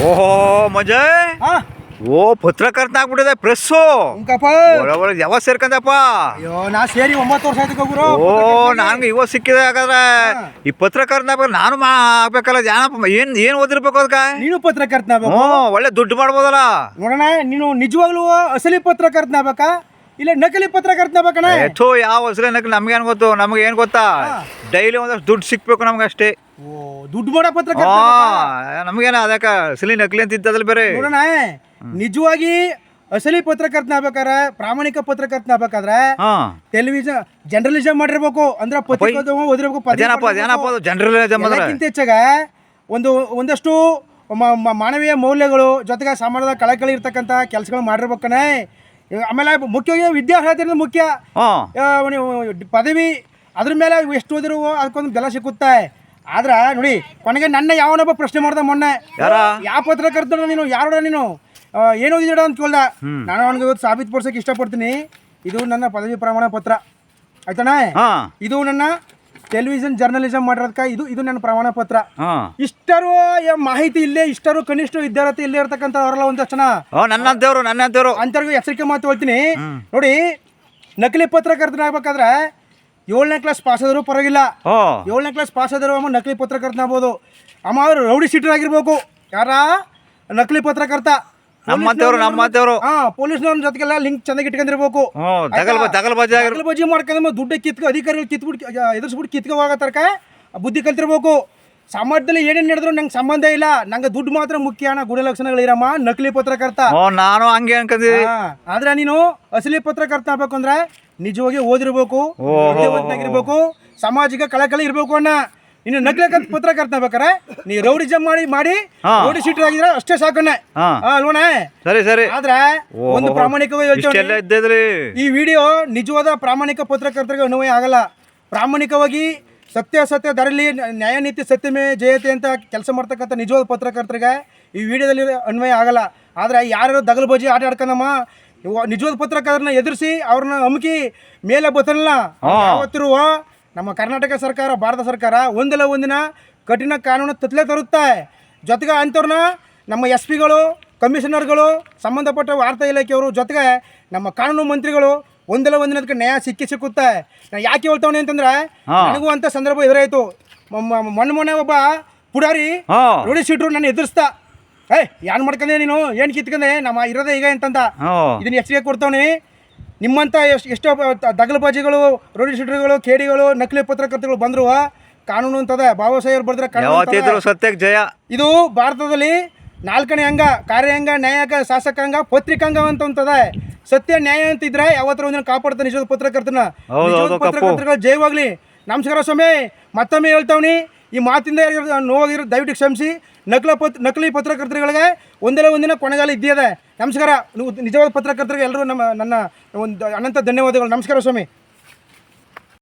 ಓಹೋ ಮಜಯ್. ಹಾ. ಓ ಪತ್ರಕರ್ತನ ಆಗ್ಬಿಟ್ಟಿದೆ ಪ್ರೆಸ್ಸು. ಉಂಕಪ್ಪ. ಒಳ್ಳೆ ಯಾವಾಗ ಸೇರ್ಕಂದಪ್ಪ? ಅಯ್ಯೋ ನಾ ಸೇರಿ ಒಂಬತ್ತು ವರ್ಷ ಆಯ್ತು ಗುರು ಓ ನಂಗೆ ಇವಾಗ ಸಿಕ್ಕಿದೆ ಹಾಗಾದ್ರೆ ಈ ಪತ್ರಕರ್ತನ ಆಗ್ಬೇಕು ನಾನು ಮಾ ಆಗ್ಬೇಕಲ್ಲ ಏನಪ್ಪ ಏನು ಏನ್ ಓದಿರ್ಬೇಕು ಅದಕ್ಕೆ? ನೀನು ಪತ್ರಕರ್ತನ ಹ್ಞೂ ಒಳ್ಳೆ ದುಡ್ಡು ಮಾಡ್ಬೋದಲ್ಲ? ನೋಡೋಣ ನೀನು ನಿಜವಾಗ್ಲೂ ಅಸಲಿ ಪತ್ರಕರ್ತನ ಆಗ್ಬೇಕಾ? ಇಲ್ಲ ನಕಲಿ ಪತ್ರಕರ್ತನ ಬೇಕಣ್ಣ ಎಥೋ ಯಾವ ಹೆಸರು ನಮ್ಗೆ ಏನ್ ಗೊತ್ತು ನಮ್ಗೆ ಏನು ಗೊತ್ತಾ? ಡೈಲಿ ಒಂದಷ್ಟು ದುಡ್ಡು ಸಿಕ್ಬೇಕು ನಮ್ಗೆ ಅಷ್ಟೇ ದುಡ್ಡು ಮಾಡೋ ಪತ್ರ ನಮಗೇನ ಅದಕ್ಕ ಅಸಲಿ ನಕಲಿ ಅಂತ ಇದ್ದದಲ್ಲಿ ಬೇರೆ. ನೋಡೋಣ ನಿಜವಾಗಿ ಅಸಲಿ ಪತ್ರಕರ್ತನ ಆಗ್ಬೇಕಾದ್ರೆ ಪ್ರಾಮಾಣಿಕ ಪತ್ರಕರ್ತನ ಆಗ್ಬೇಕಾದ್ರೆ ಟೆಲಿವಿಷನ್ ಜರ್ನಲಿಸಂ ಮಾಡಿರ್ಬೇಕು ಅಂದ್ರೆ ಪತ್ರಿಕೋದ್ಯಮ ಓದಿರ್ಬೇಕು ಜರ್ನಲಿಸಂ ಹೆಚ್ಚಾಗ ಒಂದು ಒಂದಷ್ಟು ಮಾನವೀಯ ಮೌಲ್ಯಗಳು ಜೊತೆಗೆ ಸಮಾಜದ ಕಳಕಳಿ ಇರ್ತಕ್ಕಂಥ ಕೆಲಸಗಳು ಮಾಡಿರ್ಬೇಕನೇ ಆಮೇಲೆ ಮುಖ್ಯವಾಗಿ ವಿದ್ಯಾರ್ಹತೆ ಮುಖ್ಯ. ಪದವಿ ಅದ್ರ ಮೇಲೆ ಎಷ್ಟು ಓದಿರುವ ಅದಕ್ಕೊಂದು ಬೆಲೆ ಸಿಕ್ಕುತ್ತೆ. ಆದ್ರೆ ನೋಡಿ ಕೊನೆಗೆ ನನ್ನ ಯಾವನೊಬ್ಬ ಪ್ರಶ್ನೆ ಮಾಡ್ದ ಮೊನ್ನೆ. ಯಾರ? ಯಾವ ಪತ್ರಕರ್ತನ ನೀನು ಯಾರೋಡ ನೀನು? ಏನು ಓದಿದ ಅಂತ ಕೇಳ್ದ. ನಾನು ಅವನಿಗೆ ಇವತ್ತು ಸಾಬೀತುಪಡಿಸೋಕೆ ಇಷ್ಟಪಡ್ತೀನಿ. ಇದು ನನ್ನ ಪದವಿ ಪ್ರಮಾಣ ಪತ್ರ. ಆಯ್ತಣ್ಣ? ಇದು ನನ್ನ ಟೆಲಿವಿಷನ್ ಜರ್ನಲಿಸಮ್ ಮಾಡಿರೋದಕ್ಕ ಇದು ಇದು ನನ್ನ ಪ್ರಮಾಣ ಪತ್ರ. ಇಷ್ಟರು ಮಾಹಿತಿ ಇಲ್ಲೇ ಇಷ್ಟರು ಕನಿಷ್ಠ ವಿದ್ಯಾರ್ಥಿ ಇಲ್ಲೇ ಇರ್ತಕ್ಕಂಥ ಅವರೆಲ್ಲ ಒಂದಷ್ಟು ಜನ ನನ್ನಂತೇವ್ರು ಎಚ್ಚರಿಕೆ ಮಾತು ಹೇಳ್ತೀನಿ. ನೋಡಿ ನಕಲಿ ಪತ್ರಕರ್ತನ ಆಗ್ಬೇಕಾದ್ರೆ ಏಳನೇ ಕ್ಲಾಸ್ ಪಾಸ್ ಆದರೂ ಪರವಾಗಿಲ್ಲ. ಏಳನೇ ಕ್ಲಾಸ್ ಪಾಸ್ ಆದರೂ ಅಮ್ಮ ನಕಲಿ ಪತ್ರಕರ್ತನ ಆಗ್ಬೋದು. ಅಮ್ಮ ಅವರು ರೌಡಿ ಸಿಟರ್ ಆಗಿರ್ಬೇಕು. ಯಾರ? ನಕಲಿ ಪತ್ರಕರ್ತ. ನಮ್ಮಂತೇವ್ರು ನಮ್ಮಂತೇವ್ರು ಹಾ ಪೊಲೀಸ್ನವ್ರ ಜೊತೆಗೆಲ್ಲ ಲಿಂಕ್ ಚೆನ್ನಾಗಿ ಇಟ್ಕೊಂಡಿರ್ಬೇಕು. ದಗಲ್ ಬಜೆ ಅಗಲ ಬಜ್ಜಿ ಮಾಡ್ಕೊಂಡ ದುಡ್ಡು ಕಿತ್ಕೊ ಅಧಿಕಾರಿಗಳು ಕಿತ್ಬಿಟ್ಟು ಎದುರಿಸ್ಬಿಟ್ಟು ಕಿತ್ಕೊ ಹೋಗತ್ತರ್ಕ ಬುದ್ಧಿ ಕಲ್ತಿರ್ಬೇಕು. ಸಮಾಜದಲ್ಲಿ ಏನೇನು ನಡೆದ್ರು ನಂಗೆ ಸಂಬಂಧ ಇಲ್ಲ. ನಂಗೆ ದುಡ್ಡು ಮಾತ್ರ ಮುಖ್ಯ. ಅನ್ನೋ ಗುಣಲಕ್ಷಣಗಳಿರಮ್ಮ. ನಕಲಿ ಪತ್ರಕರ್ತ. ಓ ನಾನು ಹಂಗೆ ಅನ್ಕೊಂಡಿ ಹಾ, ಆದ್ರೆ ನೀನು ಅಸಲಿ ಪತ್ರಕರ್ತ ಆಗ್ಬೇಕು ಅಂದ್ರೆ ನಿಜವಾಗಿ ಓದಿರ್ಬೇಕು ವಿದ್ಯಾವಂತನಾಗಿರ್ಬೇಕು ಸಾಮಾಜಿಕ ಕಳಕಳಿ ಇರ್ಬೇಕು ಅಣ್ಣ. ಇನ್ನು ನಕಲಿ ಪತ್ರಕರ್ತ ಬೇಕಾರೆ ನೀ ರೌಡಿಜಮ್ ಮಾಡಿ ಮಾಡಿ ಹಾ. ರೌಡಿ ಶೀಟರ್ ಆಗಿದ್ರೆ ಅಷ್ಟೇ ಸಾಕಣ್ಣ ಹಾ. ಸರಿ ಸರಿ. ಆದ್ರೆ ಓಹೋ. ಒಂದು ಪ್ರಾಮಾಣಿಕವಾಗಿ ಹೇಳ್ತೇವೆ ಇಷ್ಟೆಲ್ಲ ಇದ್ದಿದ್ರಿ ಈ ವಿಡಿಯೋ ನಿಜವಾದ ಪ್ರಾಮಾಣಿಕ ಪತ್ರಕರ್ತರಿಗೆ ಅನ್ವಯ ಆಗಲ್ಲ. ಪ್ರಾಮಾಣಿಕವಾಗಿ ಸತ್ಯಾಸತ್ಯ ಸತ್ಯ ನ್ಯಾಯ ನೀತಿ ಸತ್ಯಮೇ ಜಯತೆ ಅಂತ ಕೆಲಸ ಮಾಡ್ತಕ್ಕಂಥ ನಿಜವಾದ ಪತ್ರಕರ್ತರಿಗೆ ಈ ವಿಡಿಯೋದಲ್ಲಿ ಅನ್ವಯ ಆಗಲ್ಲ. ಆದರೆ ಯಾರ್ಯಾರು ದಗಲು ಬಜಿ ಆಟ ಆಡ್ಕೊಂಡಮ್ಮ ನಿಜವಾದ ಪತ್ರಕರ್ತರನ್ನ ಎದುರಿಸಿ ಅವ್ರನ್ನ ಅಮುಕಿ ಮೇಲೆ ಬತ್ತಲ್ಲ ಯಾವತ್ತಿರುವ ನಮ್ಮ ಕರ್ನಾಟಕ ಸರ್ಕಾರ ಭಾರತ ಸರ್ಕಾರ ಒಂದಲ್ಲ ಒಂದಿನ ಕಠಿಣ ಕಾನೂನು ತತ್ಲೆ ತರುತ್ತೆ ಜೊತೆಗೆ ಅಂಥವ್ರನ್ನ ನಮ್ಮ ಎಸ್ ಪಿಗಳು ಕಮಿಷನರ್ಗಳು ಸಂಬಂಧಪಟ್ಟ ವಾರ್ತಾ ಇಲಾಖೆಯವರು ಜೊತೆಗೆ ನಮ್ಮ ಕಾನೂನು ಮಂತ್ರಿಗಳು ಒಂದಲ್ಲ ಒಂದಿನ ಅದಕ್ಕೆ ನ್ಯಾಯ ಸಿಕ್ಕಿ ಸಿಕ್ಕುತ್ತೆ. ನಾನು ಯಾಕೆ ಹೇಳ್ತವನೆ ಅಂತಂದ್ರೆ ನನಗೂ ಅಂತ ಸಂದರ್ಭ ಎದುರಾಯ್ತು. ಮೊನ್ನೆ ಮೊನ್ನೆ ಒಬ್ಬ ಪುಡಾರಿ ನೋಡಿ ರೋಡಿ ನಾನು ನನ್ನ ಎದುರಿಸ್ತಾ. ಏಯ್ ಏನು ಮಾಡ್ಕೊಂಡೆ ನೀನು? ಏನು ಕಿತ್ಕೊಂಡೆ ನಮ್ಮ ಇರೋದೇ ಈಗ ಅಂತಂದ ಹ್ಞೂ ಇದನ್ನ ಎಚ್ಚರಿಕೆ ಕೊಡ್ತಾವನಿ. ನಿಮ್ಮಂತ ಎಷ್ಟು ಎಷ್ಟೋ ದಗಲಬಾಜಿಗಳು ರೋಡಿ ಶೀಟರ್ಗಳು ಕೇಡಿಗಳು ನಕಲಿ ಪತ್ರಕರ್ತಗಳು ಬಂದ್ರು. ಕಾನೂನು ಅಂತದ. ಬಾಬಾ ಸಾಹೇಬ್ ಬರೆದ್ರೆ ಕಾನೂನು. ಸತ್ಯಕ್ಕೆ ಜಯ. ಇದು ಭಾರತದಲ್ಲಿ ನಾಲ್ಕನೇ ಅಂಗ ಕಾರ್ಯಾಂಗ ನ್ಯಾಯಾಂಗ ಶಾಸಕಾಂಗ ಪತ್ರಿಕಾಂಗ ಅಂತ ಅಂತದ ಸತ್ಯ ನ್ಯಾಯ ಅಂತ ಇದ್ರೆ ಯಾವತ್ತರ ಒಂದಿನ ಕಾಪಾಡ್ತಾನೆ ನಿಜವಾದ ಪತ್ರಕರ್ತನ. ನಿಜವಾದ ಕಪ್ಪು. ಜಯವಾಗ್ಲಿ ನಮಸ್ಕಾರ ಸ್ವಾಮಿ ಮತ್ತೊಮ್ಮೆ ಹೇಳ್ತಾವ್ನಿ ಈ ಮಾತಿಂದ ನೋವಾಗಿರೋ ದಯವಿಟ್ಟು ಕ್ಷಮಿಸಿ. ನಕಲ ಪತ್ ನಕಲಿ ಪತ್ರಕರ್ತರುಗಳಿಗೆ ಒಂದಲ್ಲ ಒಂದಿನ ಕೊನೆಗಾಲ ಇದೆಯದೆ ನಮಸ್ಕಾರ. ನೀವು ನಿಜವಾದ ಪತ್ರಕರ್ತರಿಗೆ ಎಲ್ಲರೂ ನಮ್ಮ ನನ್ನ ಒಂದು ಅನಂತ ಧನ್ಯವಾದಗಳು. ನಮಸ್ಕಾರ ಸ್ವಾಮಿ.